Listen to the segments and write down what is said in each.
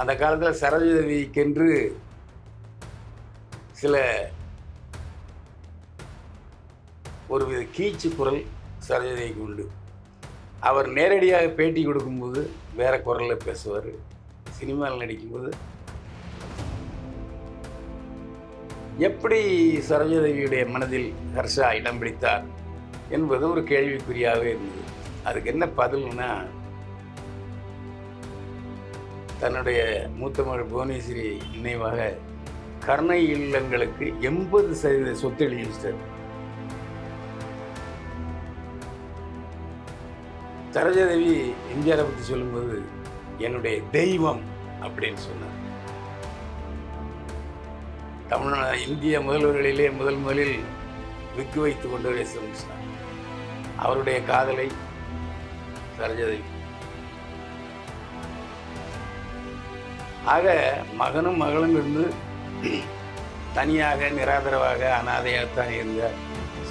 அந்த காலத்தில் சரோஜதேவிக்கென்று சில ஒரு வித கீச்சு குரல் சரோஜதேவிக்கு உண்டு. அவர் நேரடியாக பேட்டி கொடுக்கும்போது வேற குரலில் பேசுவார். சினிமாவில் நடிக்கும்போது எப்படி சரோஜதேவியுடைய மனதில் ஹர்ஷா இடம் பிடித்தார் என்பது ஒரு கேள்விக்குறியாகவே இருந்தது. அதுக்கு என்ன பதில்னா தன்னுடைய மூத்த மகள் புவனேஸ்வரி நினைவாக கர்ணை இல்லங்களுக்கு எண்பது சதவீத சொத்து எழுதி வச்சிட்டார் சரோஜாதேவி எம்ஜிஆரை பற்றி சொல்லும்போது என்னுடைய தெய்வம் அப்படின்னு சொன்னார். தமிழ்நா இந்திய முதல்வர்களிலே முதல் முதலில் விக்கு வைத்து கொண்டவர் எஸ் எம் அவருடைய காதலை சரோஜாதேவி ஆக மகனும் மகளும் இருந்து தனியாக நிராதரவாக அனாதையாகத்தான் இருந்த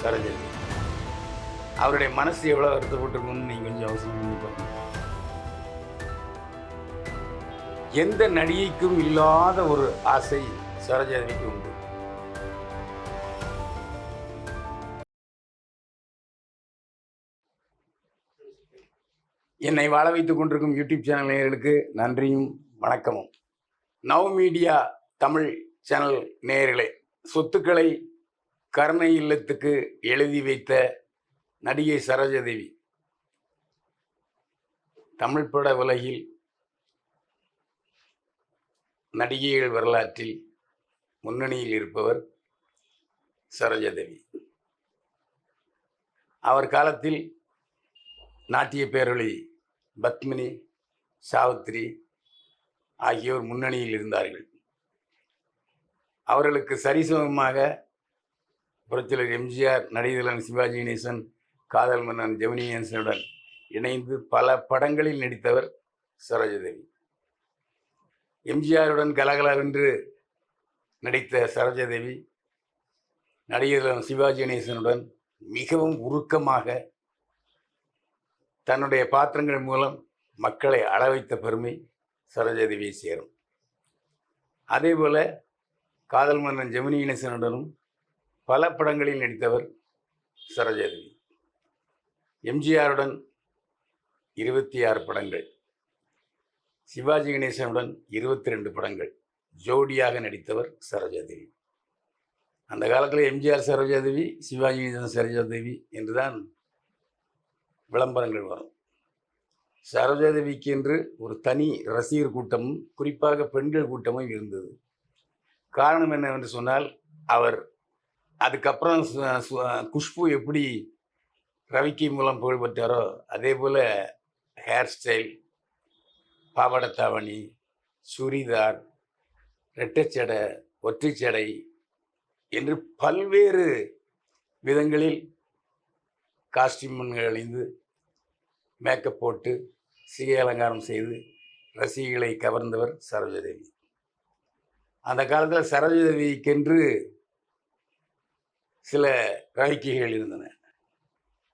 சரோஜதி. அவருடைய மனசு எவ்வளோ வருத்தப்பட்டிருக்கும்னு நீங்கள் கொஞ்சம் அவசரம் பண்ணி பாருங்க. எந்த நடிகைக்கும் இல்லாத ஒரு ஆசை சரோஜாதேவிக்கு உண்டு. என்னை வாழ வைத்துக் கொண்டிருக்கும் யூடியூப் சேனல் நேயர்களுக்கு நன்றியும் வணக்கமும். நவ் மீடியா தமிழ் சேனல் நேயர்களே சொத்துக்களை கருணை இல்லத்துக்கு எழுதி வைத்த நடிகை சரோஜாதேவி. தமிழ் பட உலகில் நடிகைகள் வரலாற்றில் முன்னணியில் இருப்பவர் சரோஜாதேவி. அவர் காலத்தில் நாட்டிய பேரொளி பத்மினி சாவித்ரி ஆகியோர் முன்னணியில் இருந்தார்கள். அவர்களுக்கு சரிசமமாக புரட்சியர் எம்ஜிஆர் நடிகலன் சிவாஜி கணேசன் காதல் மன்னன் ஜெமினியன்சனுடன் இணைந்து பல படங்களில் நடித்தவர் சரோஜதேவி. எம்ஜிஆருடன் கலகலவென்று நடித்த சரோஜதேவி நடிகர் சிவாஜி கணேசனுடன் மிகவும் உருக்கமாக தன்னுடைய பாத்திரங்கள் மூலம் மக்களை அளவைத்த பெருமை சரோஜாதேவியை சேரும். அதேபோல காதல் மன்னன் ஜெமினி கணேசனுடனும் பல படங்களில் நடித்தவர் சரோஜாதேவி எம்ஜிஆருடன் இருபத்தி ஆறு படங்கள். சிவாஜி கணேசனுடன் இருபத்தி ரெண்டு படங்கள் ஜோடியாக நடித்தவர் சரோஜாதேவி அந்த காலத்தில் எம்ஜிஆர் சரோஜாதேவி சிவாஜி கணேசன் சரோஜாதேவி என்றுதான் விளம்பரங்கள் வரும். சரோஜாதேவிக்கு என்று ஒரு தனி ரசிகர் கூட்டமும் குறிப்பாக பெண்கள் கூட்டமும் இருந்தது. காரணம் என்னவென்று சொன்னால் அவர் அதுக்கப்புறம் சு- குஷ்பு எப்படி ரவிக்கு மூலம் புகழ்பெற்றாரோ அதே போல் ஹேர் ஸ்டைல் பாவாடத்தாவணி சுரிதார் ரெட்டைச்சடை ஒற்றைச்சடை என்று பல்வேறு விதங்களில் காஸ்டியூம்கள் அணிந்து மேக்கப் போட்டு சிகை அலங்காரம் செய்து ரசிகளை கவர்ந்தவர் சரோஜதேவி. அந்த காலத்தில் சரோஜதேவிக்கென்று சில ராய்க்கைகள் இருந்தன.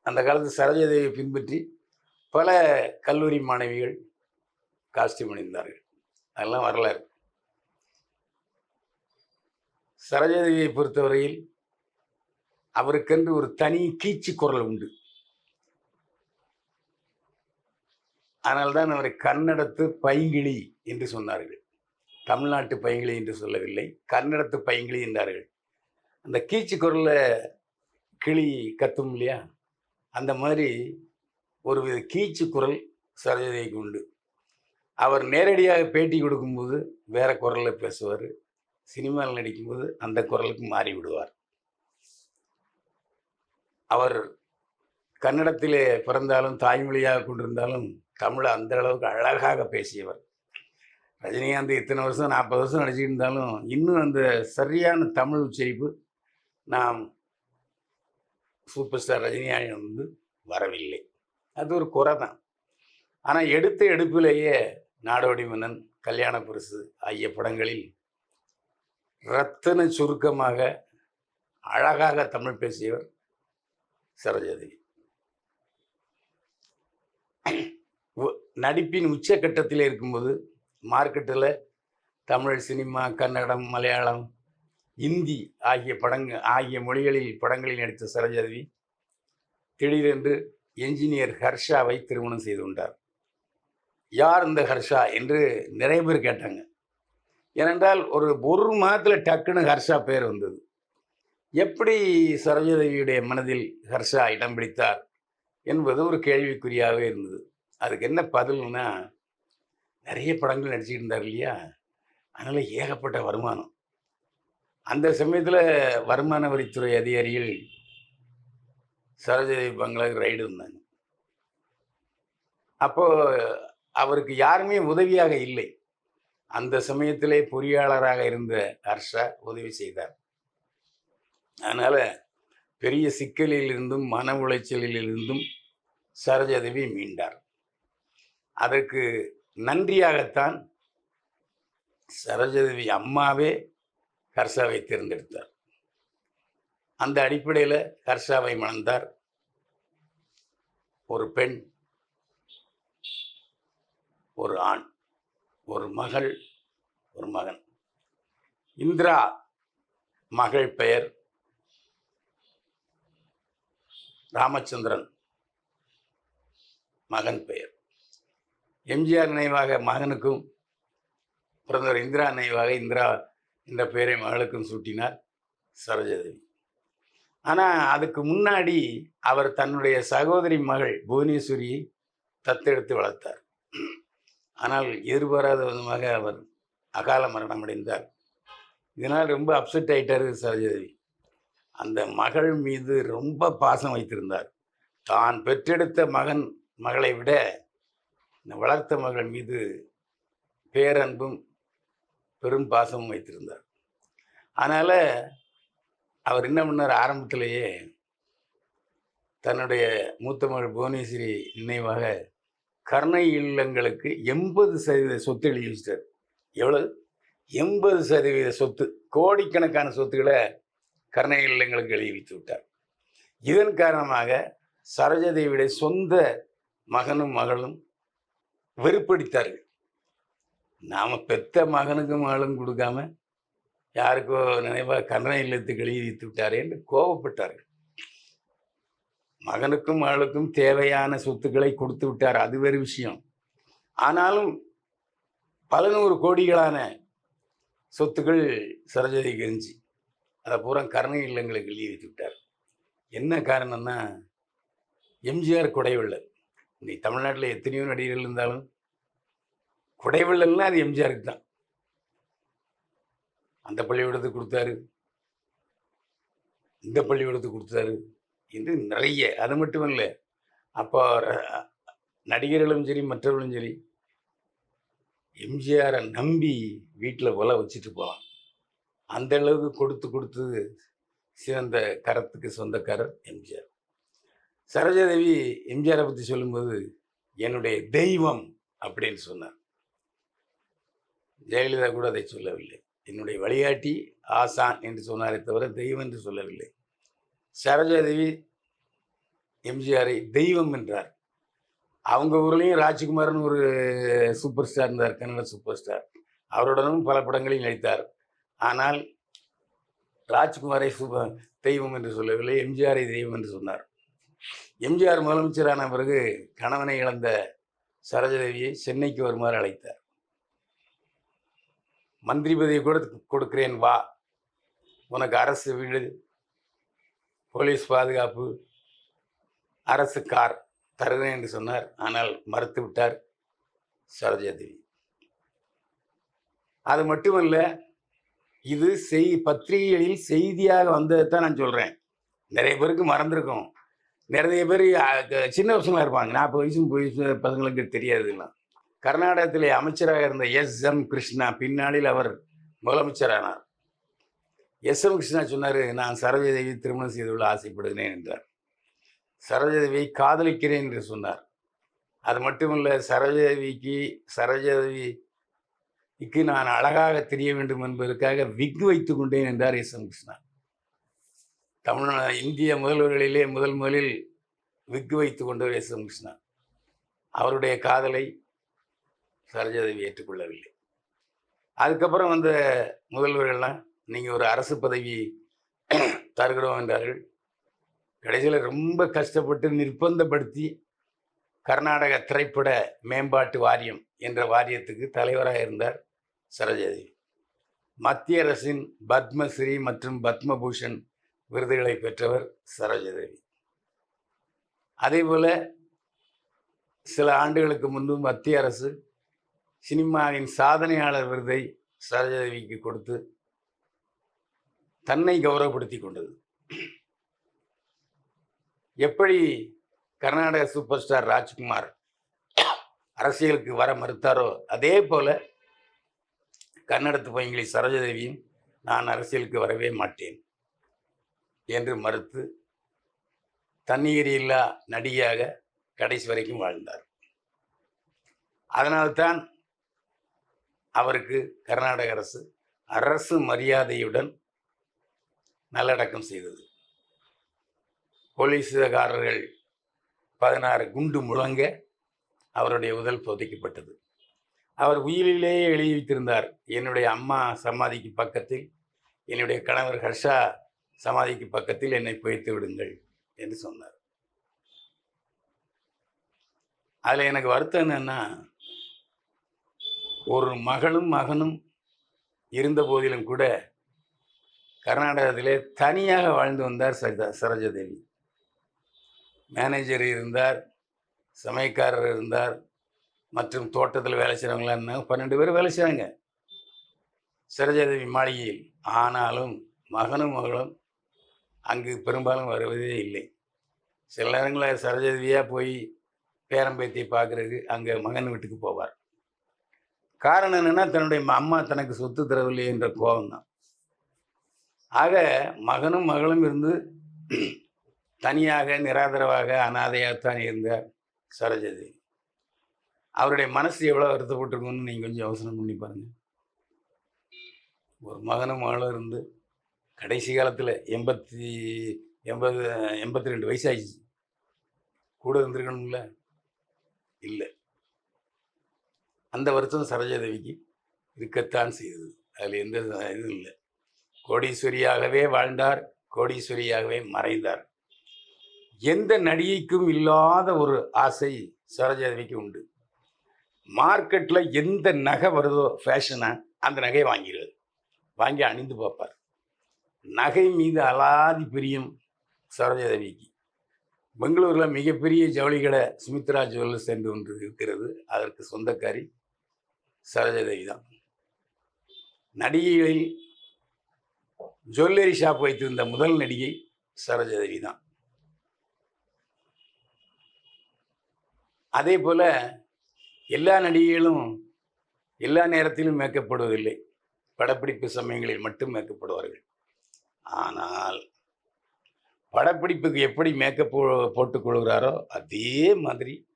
அந்த காலத்தில் சரோஜதேவியை பின்பற்றி பல கல்லூரி மாணவிகள் காஸ்டியூம் அணிந்தார்கள். அதெல்லாம் வரலாறு. சரோஜதேவியை பொறுத்தவரையில் அவருக்கென்று ஒரு தனி கீச்சு குரல் உண்டு. அதனால்தான் அவரை கன்னடத்து பைங்கிளி என்று சொன்னார்கள். தமிழ்நாட்டு பைங்கிளி என்று சொல்லவில்லை கன்னடத்து பைங்கிளி என்றார்கள். அந்த கீச்சு குரலில் கிளி கத்தும் இல்லையா? அந்த மாதிரி ஒரு வித கீச்சு குரல் சரோஜதைக்கு உண்டு. அவர் நேரடியாக பேட்டி கொடுக்கும்போது வேற குரலில் பேசுவார். சினிமாவில் நடிக்கும்போது அந்த குரலுக்கு மாறி விடுவார். அவர் கன்னடத்திலே பிறந்தாலும் தாய்மொழியாக கொண்டிருந்தாலும் தமிழை அந்த அளவுக்கு அழகாக பேசியவர். ரஜினிகாந்த் இத்தனை வருஷம் நாற்பது வருஷம் நடிச்சுட்டு இருந்தாலும் இன்னும் அந்த சரியான தமிழ் உச்சரிப்பு நாம் சூப்பர் ஸ்டார் ரஜினிகாந்த் வந்து வரவில்லை. அது ஒரு குறை தான் ஆனால் எடுத்த எடுப்பிலேயே நாடோடி மன்னன் கல்யாண பரிசு ஆகிய படங்களில் ரத்தன சுருக்கமாக அழகாக தமிழ் பேசியவர் சரோஜாதேவி. நடிப்பின் உச்சக்கட்டத்தில் இருக்கும்போது மார்க்கெட்டில் தமிழ் சினிமா கன்னடம் மலையாளம் இந்தி ஆகிய படங்கள் ஆகிய மொழிகளில் படங்களில் நடித்த சரோஜாதேவி திடீரென்று என்ஜினியர் ஹர்ஷாவை திருமணம் செய்து கொண்டார். யார் இந்த ஹர்ஷா என்று நிறைய பேர் கேட்டாங்க. ஏனென்றால் ஒரு ஒரு மாதத்தில் டக்குன்னு ஹர்ஷா பேர் வந்தது. எப்படி சரோஜாதேவியுடைய மனதில் ஹர்ஷா இடம் பிடித்தார் என்பது ஒரு கேள்விக்குறியாகவே இருந்தது. அதுக்கு என்ன பதில்னா நிறைய படங்கள் நடிச்சுட்டு இருந்தார் இல்லையா? அதனால் ஏகப்பட்ட வருமானம். அந்த சமயத்தில் வருமான வரித்துறை அதிகாரிகள் சரோஜாதேவி பங்களாவுக்கு ரைடு வந்தாங்க அப்போ அவருக்கு யாருமே உதவியாக இல்லை. அந்த சமயத்திலே பொறியாளராக இருந்த ஹர்ஷா உதவி செய்தார். அதனால பெரிய சிக்கலில் இருந்தும் மன உளைச்சலில் இருந்தும் சரோஜதேவி மீண்டார். அதற்கு நன்றியாகத்தான் சரோஜாதேவி அம்மாவே ஹர்ஷாவை தேர்ந்தெடுத்தார். அந்த அடிப்படையில் ஹர்ஷாவை மணந்தார். ஒரு பெண் ஒரு ஆண் ஒரு மகள் ஒரு மகன். இந்திரா மகள் பெயர் ராமச்சந்திரன் மகன் பெயர். எம்ஜிஆர் நினைவாக மகனுக்கும் பிறந்தவர் இந்திரா நினைவாக இந்திரா என்ற பெயரை மகளுக்கும் சூட்டினார் சரோஜாதேவி. ஆனால் அதுக்கு முன்னாடி அவர் தன்னுடைய சகோதரி மகள் புவனேஸ்வரியை தத்தெடுத்து வளர்த்தார். ஆனால் எதிர்பாராத விதமாக அவர் அகால மரணம் அடைந்தார். இதனால் ரொம்ப அப்செட் ஆயிட்டார் சரோஜாதேவி. அந்த மகள் மீது ரொம்ப பாசம் வைத்திருந்தார். தான் பெற்றெடுத்த மகன் மகளை விட இந்த வளர்த்த மகள் மீது பேரன்பும் பெரும் பாசமும் வைத்திருந்தார். அதனால் அவர் என்ன பண்ணார்? ஆரம்பத்திலேயே தன்னுடைய மூத்த மகள் புவனேஸ்வரி நினைவாக கர்ணை இல்லங்களுக்கு எண்பது சதவீத சொத்து எழுதி வச்சிட்டார். எவ்வளவு? எண்பது சதவீத சொத்து கோடிக்கணக்கான சொத்துக்களை கர்ணை இல்லங்களுக்கு எழுதி வைத்து விட்டார். இதன் காரணமாக சரோஜதேவியுடைய சொந்த மகனும் மகளும் வெறுப்படித்தார்கள். நாம பெத்த மகனுக்கும் மகளும் கொடுக்காம யாருக்கோ நினைவா கருணை இல்லத்துக்கு எழுதி விட்டாரே என்று கோபப்பட்டார்கள். மகனுக்கும் மகளுக்கும் தேவையான சொத்துக்களை கொடுத்து விட்டார். அது வேறு விஷயம். ஆனாலும் பல நூறு கோடிகளான சொத்துக்கள் சரோஜாதேவிக்கு இருந்துச்சு அதை பூரா கருணை இல்லங்களுக்கு எழுதி விட்டார். என்ன காரணம்னா எம்ஜிஆர் குடைவள்ளல் நீ தமிழ்நாட்டில் எத்தனையோ நடிகர்கள் இருந்தாலும் குடைவள்ளல்னா அது எம்ஜிஆருக்கு தான். அந்த பள்ளிக்கூடத்துக்கு கொடுத்தாரு. இந்த பள்ளிக்கூடத்துக்கு கொடுத்தாரு என்று நிறைய அது மட்டும் இல்லை அப்போ ர- நடிகர்களும் சரி மற்றவர்களும் சரி எம்ஜிஆரை நம்பி வீட்டில் உல வச்சுட்டு போகலாம் அந்த அளவுக்கு கொடுத்து கொடுத்து சிறந்த கரத்துக்கு சொந்தக்காரர் எம்ஜிஆர். சரோஜாதேவி எம்ஜிஆரை பற்றி சொல்லும்போது என்னுடைய தெய்வம் அப்படின்னு சொன்னார். ஜெயலலிதா கூட அதை சொல்லவில்லை. என்னுடைய வழிகாட்டி ஆசான் என்று சொன்னாரே தவிர தெய்வம் என்று சொல்லவில்லை. சரோஜாதேவி எம்ஜிஆரை தெய்வம் என்றார். அவங்க ஊர்லேயும் ராஜ்குமார்னு ஒரு சூப்பர் ஸ்டார் இருந்தார் கன்னட சூப்பர் ஸ்டார். அவருடனும் பல படங்களில் நடித்தார். ஆனால் ராஜ்குமாரை சூப்பர் தெய்வம் என்று சொல்லவில்லை எம்ஜிஆரை தெய்வம் என்று சொன்னார். எம்ஜிஆர் முதலமைச்சரான பிறகு கணவனை இழந்த சரோஜதேவியை சென்னைக்கு வருமாறு அழைத்தார். மந்திரி பதவி கூட கொடுக்கிறேன் வா. உனக்கு அரசு வீடு போலீஸ் பாதுகாப்பு அரசு கார் தருகிறேன் என்று சொன்னார். ஆனால் மறுத்து விட்டார் சரோஜாதேவி. அது மட்டுமல்ல இது செய் பத்திரிகைகளில் செய்தியாக வந்ததை தான் நான் சொல்கிறேன் நிறைய பேருக்கு மறந்துருக்கும். நிறைய பேர் சின்ன பசங்களாக இருப்பாங்க. நாற்பது வயசு முப்பது வயசு பசங்களுக்கு தெரியாது கர்நாடகத்திலே அமைச்சராக இருந்த எஸ். எம். கிருஷ்ணா பின்னாளில் அவர் முதலமைச்சரானார். எஸ். எம். கிருஷ்ணா சொன்னார் நான் சரோஜதேவி திருமணம் செய்து கொள்ள ஆசைப்படுகிறேன் என்றார். சரோஜதேவியை காதலிக்கிறேன் என்று சொன்னார். அது மட்டுமல்ல சரோஜதேவிக்கு சரோஜதேவிக்கு நான் அழகாக தெரிய வேண்டும் என்பதற்காக விக் வைத்துக் கொண்டேன் என்றார் எஸ். எம். கிருஷ்ணா. தமிழ்நா இந்திய முதல்வர்களிலே முதல் முதலில் விக்கு வைத்து கொண்டவர் எஸ் எம் கிருஷ்ணா அவருடைய காதலை சரோஜாதேவி ஏற்றுக்கொள்ளவில்லை. அதுக்கப்புறம் வந்த முதல்வர்கள்லாம் நீங்கள் ஒரு அரசு பதவி தருகிறோம் என்றார்கள். கடைசியில் ரொம்ப கஷ்டப்பட்டு நிர்பந்தப்படுத்தி கர்நாடக திரைப்பட மேம்பாட்டு வாரியம் என்ற வாரியத்துக்கு தலைவராக இருந்தார் சரோஜாதேவி. மத்திய அரசின் பத்மஸ்ரீ மற்றும் பத்மபூஷன் விருதுகளை பெற்றவர் சரோஜாதேவி. அதேபோல் சில ஆண்டுகளுக்கு முன்பு மத்திய அரசு சினிமாவின் சாதனையாளர் விருதை சரோஜாதேவிக்கு கொடுத்து தன்னை கௌரவப்படுத்தி கொண்டது. எப்படி கர்நாடக சூப்பர் ஸ்டார் ராஜ்குமார் அரசியலுக்கு வர மறுத்தாரோ அதே போல் கன்னடத்து பையங்களி சரோஜதேவியும் நான் அரசியலுக்கு வரவே மாட்டேன். என்று மறுத்து தண்ணீர் இல்லா நடிகையாக கடைசி வரைக்கும் வாழ்ந்தார். அதனால்தான் அவருக்கு கர்நாடக அரசு அரசு மரியாதையுடன் நல்லடக்கம் செய்தது. போலீஸுகாரர்கள் பதினாறு குண்டு முழங்க அவருடைய உடல் புதைக்கப்பட்டது. அவர் உயிரிலேயே எழுதி வைத்திருந்தார். என்னுடைய அம்மா சமாதிக்கு பக்கத்தில் என்னுடைய கணவர் ஹர்ஷா சமாதிக்கு பக்கத்தில் என்னை புதைத்து விடுங்கள் என்று சொன்னார். அதில் எனக்கு வருத்தம் என்னென்னா ஒரு மகளும் மகனும் இருந்த போதிலும் கூட கர்நாடகத்திலே தனியாக வாழ்ந்து வந்தார் சரோஜா சரோஜாதேவி. மேனேஜர் இருந்தார் சமயக்காரர் இருந்தார் மற்றும் தோட்டத்தில் வேலை செய்கிறவங்களாம் பன்னெண்டு பேர் வேலை செய்கிறாங்க சரோஜாதேவி மாளிகையில். ஆனாலும் மகனும் மகளும் அங்கு பெரும்பாலும் வருவதே இல்லை. சில நேரங்களில் சரஜதவியாக போய் பேரம்பேத்தியை பார்க்குறதுக்கு அங்கே மகன் வீட்டுக்கு போவார். காரணம் என்னென்னா தன்னுடைய அம்மா தனக்கு சொத்து தரவில்லை என்ற கோபம் தான் ஆக மகனும் மகளும் இருந்து தனியாக நிராதரவாக அனாதையாகத்தான் இருந்தார் சரஜதி அவருடைய மனசு எவ்வளோ வருத்தப்பட்டிருக்கும்னு நீங்கள் கொஞ்சம் யோசனை பண்ணி பாருங்கள் ஒரு மகனும் மகளும் இருந்து கடைசி காலத்தில் எண்பத்தி எண்பது எண்பத்தி ரெண்டு வயசாகிச்சு கூட இருந்திருக்கணும்ல? இல்லை. அந்த வருஷம் சரோஜாதேவிக்கு இருக்கத்தான் செய்தது. அதில் எந்த இதுவும் இல்லை. கோடீஸ்வரியாகவே வாழ்ந்தார் கோடீஸ்வரியாகவே மறைந்தார். எந்த நடிகைக்கும் இல்லாத ஒரு ஆசை சரோஜாதேவிக்கு உண்டு. மார்க்கெட்டில் எந்த நகை வருதோ ஃபேஷனாக அந்த நகையை வாங்கிடுவார் வாங்கி அணிந்து பார்ப்பார். நகை மீது அலாதி பிரியம் சரோஜாதேவிக்கு. பெங்களூரில் மிகப்பெரிய ஜவுளி கடை சுமித்ரா ஜுவல்லர்ஸ் என்று ஒன்று இருக்கிறது. அதற்கு சொந்தக்காரி சரோஜாதேவி தான். நடிகைகளில் ஜுவல்லரி ஷாப் வைத்திருந்த முதல் நடிகை சரோஜாதேவி தான். அதே போல் எல்லா நடிகைகளும் எல்லா நேரத்திலும் மேக்கப்படுவதில்லை படப்பிடிப்பு சமயங்களில் மட்டும் மேக்கப்படுவார்கள் ஆனால் படப்பிடிப்புக்கு எப்படி மேக்கப் போ- போட்டுக் கொள்கிறாரோ அதே மாதிரி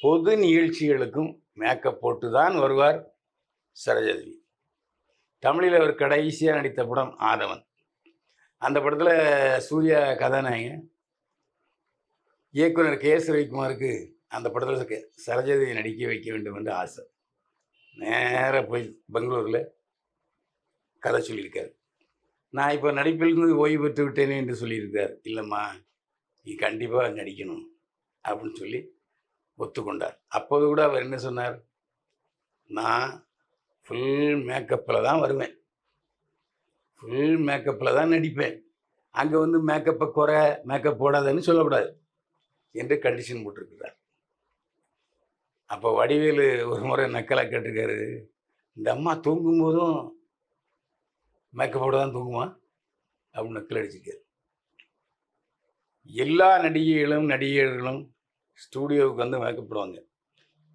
பொது நிகழ்ச்சிகளுக்கும் மேக்கப் போட்டு தான் வருவார் சரோஜாதேவி. தமிழில் அவர் கடைசியாக நடித்த படம் ஆதவன். அந்த படத்தில் சூர்யா கதாநாயகன் இயக்குனர் கே எஸ் ரவிக்குமாருக்கு அந்த படத்தில் சரோஜாதேவி நடிக்க வைக்க வேண்டும் என்று ஆசை. நேராக போய் பெங்களூரில் கதை சொல்லியிருக்காரு. நான் இப்போ நடிப்பிலிருந்து ஓய்வு பெற்று விட்டேனே என்று சொல்லியிருக்கார். இல்லைம்மா நீ கண்டிப்பாக நடிக்கணும் அப்படின்னு சொல்லி ஒத்துக்கொண்டார். அப்போது கூட அவர் என்ன சொன்னார்? நான் ஃபுல் மேக்கப்பில் தான் வருவேன். ஃபுல் மேக்கப்பில் தான் நடிப்பேன். அங்கே வந்து மேக்கப்பை குறை மேக்கப் போடாதன்னு சொல்லக்கூடாது என்று கண்டிஷன் போட்டிருக்கிறார். அப்போ வடிவேலு ஒரு முறை நக்கலாக கேட்டிருக்காரு. இந்த அம்மா தூங்கும் போதும் மேக்கப்போட தான் தூங்குவான் அப்படின்னு நக்கல் அடிச்சிருக்காரு. எல்லா நடிகைகளும் நடிகர்களும் ஸ்டூடியோவுக்கு வந்து மேக்கப் போடுவாங்க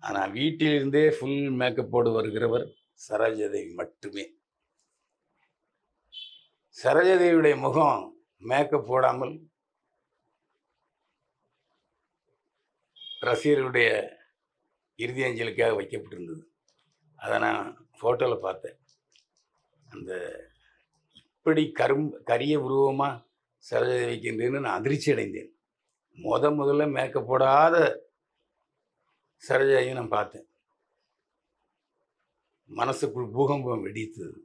ஆனால் வீட்டிலிருந்தே ஃபுல் மேக்கப்போடு வருகிறவர் சரோஜாதேவி மட்டுமே. சரோஜாதேவியுடைய முகம் மேக்கப் போடாமல் ரசிகர்களுடைய இறுதி அஞ்சலுக்காக வைக்கப்பட்டிருந்தது. அதை நான் ஃபோட்டோவில் பார்த்தேன். அந்த இப்படி கரும் கரிய உருவமாக சரோஜாதேவி வைக்கின்றேன்னு நான் அதிர்ச்சி அடைந்தேன். முத முதல்ல மேக்கப் போடாத சரோஜாவையும் நான் பார்த்தேன். மனசுக்குள் பூகம்பம் வெடித்தது.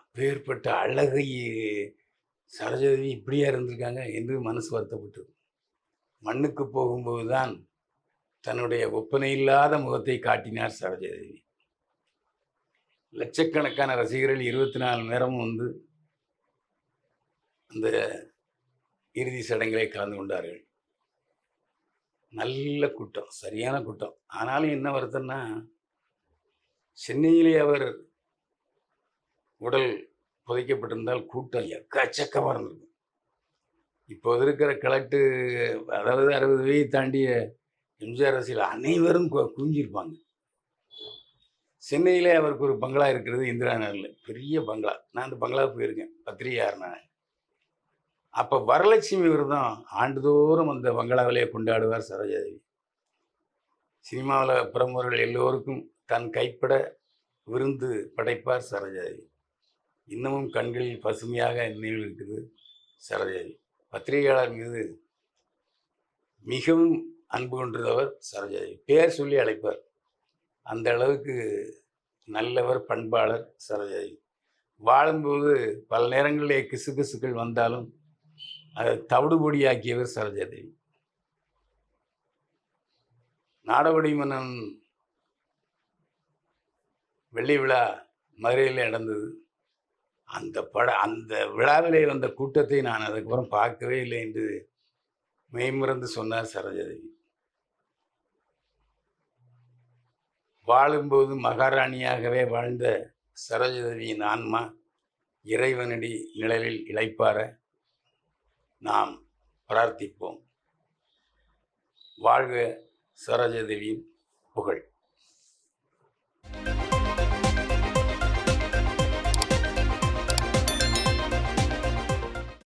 அப்பேற்பட்ட அழகை சரோஜாதேவி இப்படியா இருந்திருக்காங்க என்று மனசு வருத்தப்பட்டது. மண்ணுக்கு போகும்போது தான் தன்னுடைய ஒப்பனை இல்லாத முகத்தை காட்டினார் சரோஜாதேவி லட்சக்கணக்கான ரசிகர்கள் இருபத்தி நாலு நேரமும் வந்து அந்த இறுதி சடங்கிலே கலந்து கொண்டார்கள். நல்ல கூட்டம் சரியான கூட்டம். ஆனாலும் என்ன வருத்தம்னா சென்னையிலே அவர் உடல் புதைக்கப்பட்டிருந்தால் கூட்டம் எக்கச்சக்கமாக இருந்திருக்கும். இப்போது இருக்கிற கலெக்டு அதாவது அறுபது வயது தாண்டிய எம்ஜிஆர் அரசியல் அனைவரும் கு- குவிஞ்சிருப்பாங்க. சென்னையிலே அவருக்கு ஒரு பங்களா இருக்கிறது இந்திரா நகரில். பெரிய பங்களா. நான் அந்த பங்களா போயிருக்கேன். பத்திரிகையார் நான் அப்போ வரலட்சுமி விரதம் ஆண்டுதோறும் அந்த பங்களாவிலே கொண்டாடுவார் சரோஜாதேவி. சினிமாவில் பிரமுகர்கள் எல்லோருக்கும் தன் கைப்பட விருந்து படைப்பார் சரோஜாதேவி. இன்னமும் கண்களில் பசுமையாக நினைவில் இருக்குது சரோஜாதேவி. பத்திரிகையாளர் மீது மிகவும் அன்பு கொண்டிருந்தவர் சரோஜாதேவி. பேர் சொல்லி அழைப்பார். அந்த அளவுக்கு நல்லவர் பண்பாளர் சரோஜாதேவி வாழும்போது பல நேரங்களிலே கிசுகிசுக்கள் வந்தாலும் அதை தவிடுபொடியாக்கியவர் சரோஜாதேவி நாடோடி மன்னன் வெள்ளி விழா மதுரையில் நடந்தது. அந்த பட அந்த விழாவிலே வந்த கூட்டத்தை நான் அதுக்கப்புறம் பார்க்கவே இல்லை என்று மெய்மறந்து சொன்னார் சரோஜாதேவி வாழும்போது மகாராணியாகவே வாழ்ந்த சரோஜதேவியின் ஆன்மா இறைவனடி நிழலில் இழைப்பார நாம் பிரார்த்திப்போம். வாழ்க சரோஜதேவியின் புகழ்.